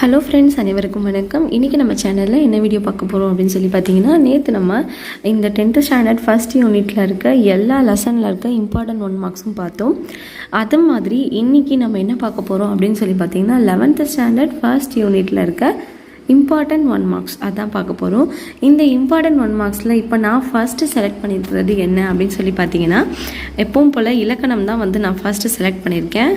Hello friends அனைவருக்கும் வணக்கம். இன்றைக்கி நம்ம சேனலில் என்ன வீடியோ பார்க்க போகிறோம் அப்படின்னு சொல்லி பார்த்தீங்கன்னா நேற்று நம்ம இந்த டென்த்து ஸ்டாண்டர்ட் ஃபஸ்ட் யூனிட்டில் இருக்க எல்லா லெசனில் இருக்க இம்பார்ட்டன்ட் ஒன் மார்க்ஸும் பார்த்தோம். அது மாதிரி இன்றைக்கி நம்ம என்ன பார்க்க போகிறோம் அப்படின்னு சொல்லி பார்த்தீங்கன்னா லெவன்த்து ஸ்டாண்டர்ட் ஃபர்ஸ்ட் யூனிட்டில் இருக்க இம்பார்ட்டன்ட் ஒன் மார்க்ஸ் அதான் பார்க்க போகிறோம் இந்த இம்பார்ட்டன்ட் ஒன் மார்க்ஸில் இப்போ நான் ஃபஸ்ட்டு செலக்ட் பண்ணியிருக்கிறது என்ன அப்படின்னு சொல்லி பார்த்தீங்கன்னா எப்பவும் போல் இலக்கணம் தான் வந்து நான் ஃபஸ்ட்டு செலக்ட் பண்ணியிருக்கேன்.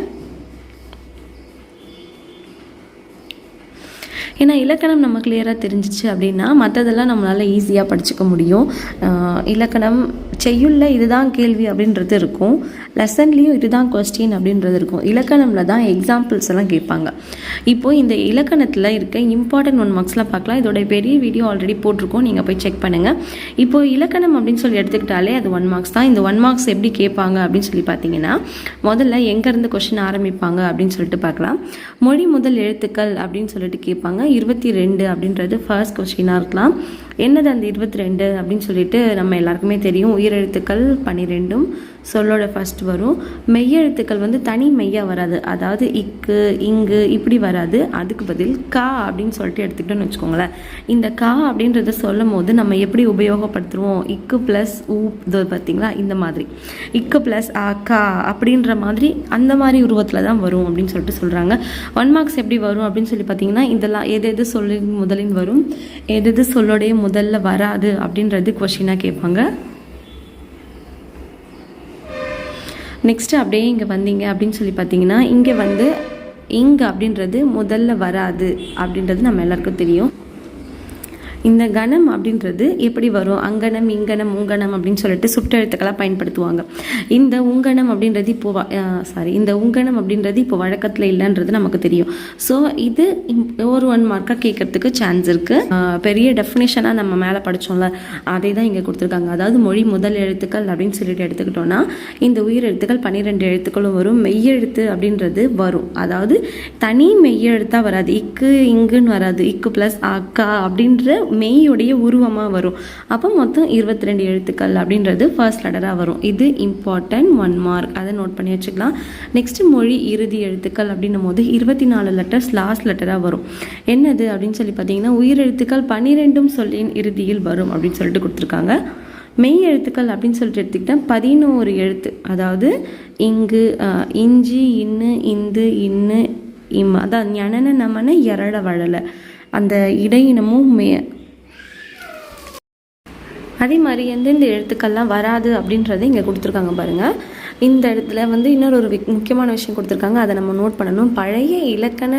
ஏன்னா இலக்கணம் நம்ம கிளியராக தெரிஞ்சிச்சு அப்படின்னா மற்றதெல்லாம் நம்மளால் ஈஸியாக படிச்சுக்க முடியும். இலக்கணம் செய்யுள்ள இதுதான் கேள்வி அப்படின்றது இருக்கும். லெசன்லேயும் இதுதான் கொஸ்டின் அப்படின்றது இருக்கும். இலக்கணமில் தான் எக்ஸாம்பிள்ஸ் எல்லாம் கேட்பாங்க. இப்போது இந்த இலக்கணத்தில் இருக்க இம்பார்ட்டன்ட் ஒன் மார்க்ஸ்லாம் பார்க்கலாம். இதோட பெரிய வீடியோ ஆல்ரெடி போட்டிருக்கோம். நீங்கள் போய் செக் பண்ணுங்கள் இப்போது இலக்கணம் அப்படின்னு சொல்லி எடுத்துக்கிட்டாலே அது ஒன் மார்க்ஸ் தான். இந்த ஒன் மார்க்ஸ் எப்படி கேட்பாங்க அப்படின்னு சொல்லி பார்த்தீங்கன்னா முதல்ல எங்கேருந்து கொஷின் ஆரம்பிப்பாங்க அப்படின்னு சொல்லிட்டு பார்க்கலாம். மொழி முதல் எழுத்துக்கள் அப்படின்னு சொல்லிட்டு கேட்பாங்க. இருபத்தி ரெண்டு அப்படின்றது ஃபர்ஸ்ட் கொஸ்டினாக இருக்கலாம். என்னது அந்த இருபத்தி ரெண்டு அப்படின்னு சொல்லிட்டு நம்ம எல்லாருக்குமே தெரியும். உயிரெழுத்துக்கள் பன்னிரெண்டும் சொல்லோட ஃபர்ஸ்ட் வரும். மெய்யெழுத்துக்கள் வந்து தனி மெய்யாக வராது. அதாவது இக்கு இங்கு இப்படி வராது. அதுக்கு பதில் கா அப்படின்னு சொல்லிட்டு எடுத்துக்கிட்டோன்னு வச்சுக்கோங்களேன். இந்த கா அப்படின்றத சொல்லும் போது நம்ம எப்படி உபயோகப்படுத்துவோம்? இக்கு ப்ளஸ் ஊ இது பார்த்தீங்களா? இந்த மாதிரி. இக்கு ப்ளஸ் ஆ கா அப்படின்ற மாதிரி அந்த மாதிரி உருவத்தில் தான் வரும் அப்படின்னு சொல்லிட்டு சொல்கிறாங்க ஒன் மார்க்ஸ் எப்படி வரும் அப்படின்னு சொல்லி பார்த்தீங்கன்னா இதெல்லாம் எது எது சொல்லின் முதலின் வரும்? எது எது சொல்லோடைய முதல்ல வராது அப்படின்றது கொஷினாக கேட்பாங்க. நெக்ஸ்ட்டு அப்படியே இங்கே வந்தீங்க அப்படின்னு சொல்லி பார்த்தீங்கன்னா இங்கே வந்து இங்கே அப்படின்றது முதல்ல வராது அப்படின்றது நம்ம எல்லாருக்கும் தெரியும். இந்த கணம் அப்படின்றது எப்படி வரும்? அங்கனம் இங்கனம் உங்கனம் அப்படின்னு சொல்லிட்டு சுட்டெழுத்துக்களாக பயன்படுத்துவாங்க. இந்த உங்கனம் அப்படின்றது இப்போ சாரி இந்த உங்கனம் அப்படின்றது இப்போ வழக்கத்தில் இல்லைன்றது நமக்கு தெரியும். ஸோ இது ஒரு ஒன் மார்க்காக கேட்கறதுக்கு சான்ஸ் இருக்குது பெரிய டெஃபினேஷனாக நம்ம மேலே படித்தோம்ல அதே தான் இங்கே கொடுத்துருக்காங்க. அதாவது மொழி முதல் எழுத்துக்கள் அப்படின்னு சொல்லிட்டு எடுத்துக்கிட்டோன்னா இந்த உயிர் எழுத்துக்கள் பன்னிரெண்டு எழுத்துக்களும் வரும். மெய்யெழுத்து அப்படின்றது வரும். அதாவது தனி மெய்யெழுத்தாக வராது. இக்கு இங்குன்னு வராது. இக்கு ப்ளஸ் அக்கா அப்படின்ற மெய்யுடைய உருவமாக வரும். அப்போ மொத்தம் இருபத்தி ரெண்டு எழுத்துக்கள் அப்படின்றது ஃபர்ஸ்ட் லெட்டராக வரும். இது இம்பார்ட்டன்ட் ஒன் மார்க் அதை நோட் பண்ணி வச்சுக்கலாம். நெக்ஸ்ட்டு மொழி இறுதி எழுத்துக்கள் அப்படின்னும் போது இருபத்தி நாலு லெட்டர்ஸ் லாஸ்ட் லெட்டராக வரும். என்னது அப்படின்னு சொல்லி பார்த்தீங்கன்னா உயிரெழுத்துக்கள் பன்னிரெண்டும் சொல்லின் இறுதியில் வரும் அப்படின்னு சொல்லிட்டு கொடுத்துருக்காங்க. மெய் எழுத்துக்கள் அப்படின்னு சொல்லிட்டு எடுத்துக்கிட்டால் பதினோரு எழுத்து அதாவது இங்கு இஞ்சி இன்னு இந்து இன்னு இம் அதான் ஞனன நமன எரள வழல. அந்த இடையினமும் மே அதே மாதிரி எந்தெந்த எழுத்துக்கள்லாம் வராது அப்படின்றத இங்கே கொடுத்துருக்காங்க பாருங்கள் இந்த இடத்துல வந்து இன்னொரு ஒரு முக்கியமான விஷயம் கொடுத்துருக்காங்க. அதை நம்ம நோட் பண்ணணும். பழைய இலக்கண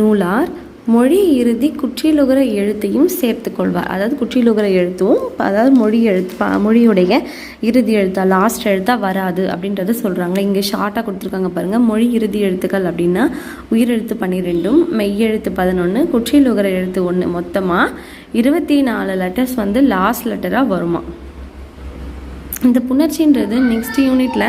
நூலார் மொழி இறுதி குற்றிலுகர எழுத்தையும் சேர்த்து கொள்வார் அதாவது குற்றிலுகர எழுத்தும் அதாவது மொழி எழுத்து ப- மொழியுடைய இறுதி எழுத்தா லாஸ்ட் எழுத்தா வராது அப்படின்றத சொல்கிறாங்க இங்கே ஷார்ட்டாக கொடுத்துருக்காங்க பாருங்கள் மொழி இறுதி எழுத்துக்கள் அப்படின்னா உயிரெழுத்து பன்னிரெண்டும் மெய்யெழுத்து பதினொன்று குற்றிலுகர எழுத்து ஒன்று மொத்தமாக இருபத்தி நாலு லெட்டர்ஸ் வந்து லாஸ்ட் லெட்டராக வருமா? இந்த புணர்ச்சின்றது நெக்ஸ்ட் யூனிட்டில்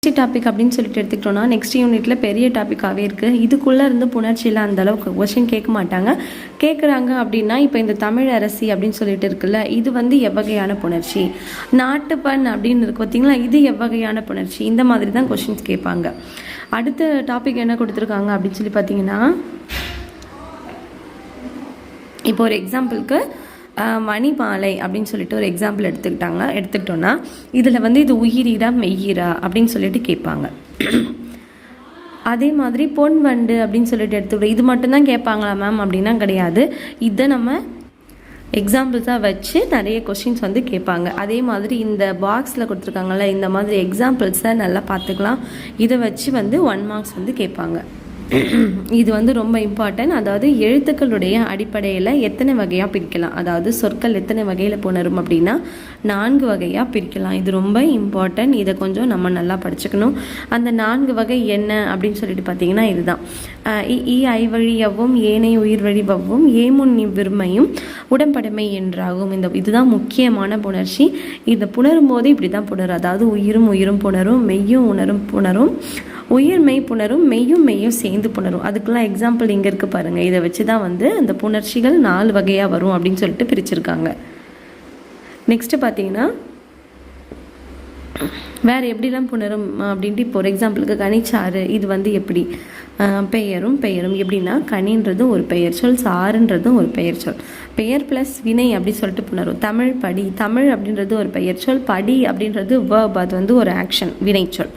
நெக்ஸ்ட் டாபிக் அப்படின்னு சொல்லிட்டு எடுத்துக்கிட்டோம்னா நெக்ஸ்ட் யூனிட்ல பெரிய டாப்பிக்காகவே இருக்குது இதுக்குள்ளே இருந்து புணர்ச்சியில் அந்த அளவுக்கு கொஷின் கேட்க மாட்டாங்க. கேட்குறாங்க அப்படின்னா இப்போ இந்த தமிழ் அரசி அப்படின்னு சொல்லிட்டு இருக்குல்ல இது வந்து எவ்வகையான புணர்ச்சி? நாட்டுப்பண் அப்படின்னு இருக்கு பார்த்தீங்களா இது எவ்வகையான புணர்ச்சி? இந்த மாதிரி தான் கொஷின்ஸ் கேட்பாங்க. அடுத்த டாபிக் என்ன கொடுத்துருக்காங்க அப்படின்னு சொல்லி பார்த்தீங்கன்னா இப்போ ஒரு எக்ஸாம்பிளுக்கு மணிமாலை அப்படின்னு சொல்லிட்டு ஒரு எக்ஸாம்பிள் எடுத்துக்கிட்டாங்க. எடுத்துக்கிட்டோன்னா இதில் வந்து இது உயிரீரா மெய்யீரா அப்படின்னு சொல்லிட்டு கேட்பாங்க. அதே மாதிரி பொன் வண்டு அப்படின்னு சொல்லிட்டு எடுத்துக்கிட்டோம். இது மட்டும்தான் கேட்பாங்களா மேம் அப்படின்னா கிடையாது. இதை நம்ம எக்ஸாம்பிள்ஸாக வச்சு நிறைய கொஷின்ஸ் வந்து கேட்பாங்க. அதே மாதிரி இந்த பாக்ஸில் கொடுத்துருக்காங்கல்ல இந்த மாதிரி எக்ஸாம்பிள்ஸை நல்லா பார்த்துக்கலாம். இதை வச்சு வந்து ஒன் மார்க்ஸ் வந்து கேட்பாங்க. இது வந்து ரொம்ப இம்பார்ட்டன்ட் அதாவது எழுத்துக்களுடைய அடிப்படையில் எத்தனை வகையாக பிரிக்கலாம்? அதாவது சொற்கள் எத்தனை வகையில் புணரும் அப்படின்னா நான்கு வகையாக பிரிக்கலாம். இது ரொம்ப இம்பார்ட்டன்ட் இதை கொஞ்சம் நம்ம நல்லா படிச்சுக்கணும். அந்த நான்கு வகை என்ன அப்படின்னு சொல்லிட்டு பார்த்தீங்கன்னா இதுதான். இ ஐ வழியவும் ஏனை உயிர் வழிவவும் ஏமுன் இவ்விருமையும் உடம்படைமை என்றாகும். இந்த இதுதான் முக்கியமான புணர்ச்சி. இதை புணரும் போது இப்படி தான் புணரும். அதாவது உயிரும் உயிரும் புணரும் மெய்யும் உணரும் புணரும். உயிர் மெய் புணரும் மெய்யும் மெய்யும் சேர்ந்து புணரும். அதுக்கெல்லாம் எக்ஸாம்பிள் இங்கே இருக்குது பாருங்கள் இதை வச்சு தான் வந்து அந்த புணர்ச்சிகள் நாலு வகையாக வரும் அப்படின்னு சொல்லிட்டு பிரிச்சிருக்காங்க. நெக்ஸ்ட்டு பார்த்தீங்கன்னா வேறு எப்படிலாம் புணரும் அப்படின்ட்டு இப்போ ஒரு எக்ஸாம்பிளுக்கு கனிச்சாறு இது வந்து எப்படி? பெயரும் பெயரும் எப்படின்னா கனின்றது ஒரு பெயர் சொல் சாறுன்றதும் ஒரு பெயர் சொல். பெயர் ப்ளஸ் வினை அப்படி சொல்லிட்டு புணரும். தமிழ் படி தமிழ் அப்படின்றது ஒரு பெயர் சொல் படி அப்படின்றது வேர்ப் அது வந்து ஒரு ஆக்ஷன் வினைச்சொல்.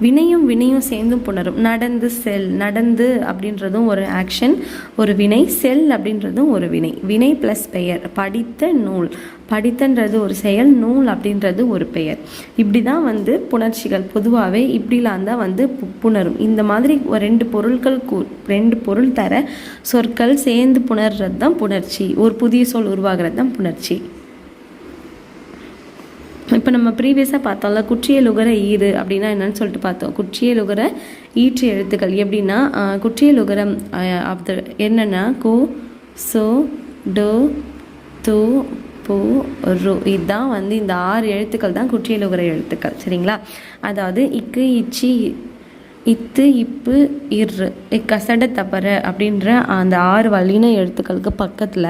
வினையும் வினையும் சேர்ந்தும் புணரும். நடந்து செல் நடந்து அப்படின்றதும் ஒரு ஆக்ஷன் ஒரு வினை செல் அப்படின்றதும் ஒரு வினை. வினை ப்ளஸ் பெயர். படித்த நூல். படித்தன்றது ஒரு செயல் நூல் அப்படின்றது ஒரு பெயர். இப்படி தான் வந்து புணர்ச்சிகள் பொதுவாகவே இப்படிலாம் தான் வந்து பு- புணரும். இந்த மாதிரி ரெண்டு பொருட்கள் கூ ரெண்டு பொருள் தர சொற்கள் சேர்ந்து புணர்றது தான் புணர்ச்சி. ஒரு புதிய சொல் உருவாகிறது தான் புணர்ச்சி. இப்போ நம்ம ப்ரீவியஸாக பார்த்தோம்ல குற்றியலுகர ஈறு அப்படின்னா என்னன்னு சொல்லிட்டு பார்த்தோம். குற்றியலுகர ஈற்று எழுத்துக்கள். எப்படின்னா ஆஹ், குற்றியலுகரம் த என்னென்னா கு சோ டோ தோ பு ரு. இதுதான் வந்து இந்த ஆறு எழுத்துக்கள் தான் குற்றியலுகர எழுத்துக்கள். சரிங்களா? அதாவது இக்கு இச்சி இத்து இப்பு இர் கசட தப்பற அப்படின்ற அந்த ஆறு வல்லின எழுத்துக்களுக்கு பக்கத்தில்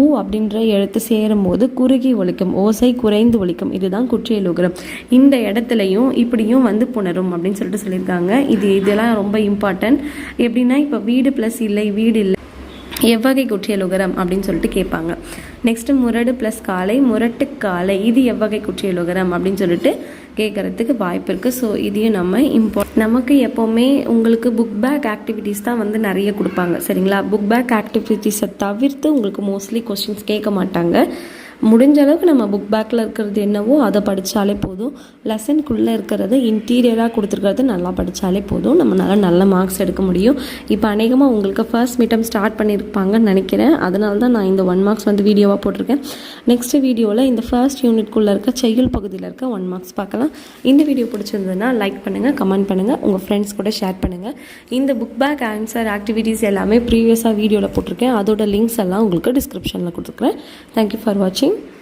ஊ அப்படின்ற எழுத்து சேரும்போது குறுகி ஒழிக்கும் ஓசை குறைந்து ஒழிக்கும் இதுதான் குற்றியலுகரம் இந்த இடத்துலையும் இப்படியும் வந்து புணரும் அப்படின்னு சொல்லிட்டு சொல்லியிருக்காங்க. இது இதெல்லாம் ரொம்ப இம்பார்ட்டன்ட் எப்படின்னா இப்போ வீடு ப்ளஸ் இல்லை வீடு இல்லை. எவ்வகை குற்றியலுகரம் அப்படின்னு சொல்லிட்டு கேட்பாங்க. நெக்ஸ்ட் முரடு ப்ளஸ் காலை முரட்டு காலை. இது எவ்வகை குற்றியலுகரம் அப்படின்னு சொல்லிட்டு கேட்கறதுக்கு வாய்ப்பு இருக்குது ஸோ இதையும் நம்ம இம்பார்ட் நமக்கு எப்போவுமே உங்களுக்கு புக் பேக் ஆக்டிவிட்டீஸ் தான் வந்து நிறைய கொடுப்பாங்க. சரிங்களா? புக் பேக் ஆக்டிவிட்டீஸை தவிர்த்து உங்களுக்கு மோஸ்ட்லி கொஸ்டின்ஸ் கேட்க மாட்டாங்க. முடிஞ்ச அளவுக்கு நம்ம புக் பேக்கில் இருக்கிறது என்னவோ அதை படித்தாலே போதும். லெசனுக்குள்ளே இருக்கிறத இன்டீரியராக கொடுத்துருக்கிறது நல்லா படித்தாலே போதும். நம்மளால் நல்ல மார்க்ஸ் எடுக்க முடியும். இப்போ அநேகமாக உங்களுக்கு ஃபர்ஸ்ட் மீட்டம் ஸ்டார்ட் பண்ணியிருப்பாங்கன்னு நினைக்கிறேன். அதனால தான் நான் இந்த ஒன் மார்க்ஸ் வந்து வீடியோவாக போட்டிருக்கேன். நெக்ஸ்ட் வீடியோவில் இந்த ஃபர்ஸ்ட் யூனிட்குள்ளே இருக்க செய்யுள் பகுதியில் இருக்க ஒன் மார்க்ஸ் பார்க்கலாம். இந்த வீடியோ பிடிச்சிருந்ததுன்னா லைக் பண்ணுங்கள் கமெண்ட் பண்ணுங்கள் உங்கள் ஃப்ரெண்ட்ஸ் கூட ஷேர் பண்ணுங்கள் இந்த புக் பேக் ஆன்சர் ஆக்டிவிட்டீஸ் எல்லாமே ப்ரீவியஸாக வீடியோவில் போட்டிருக்கேன். அதோட லிங்க்ஸ் எல்லாம் உங்களுக்கு டிஸ்கிரிப்ஷனில் கொடுத்துருக்குறேன். தேங்க்யூ ஃபார் வாட்சிங் também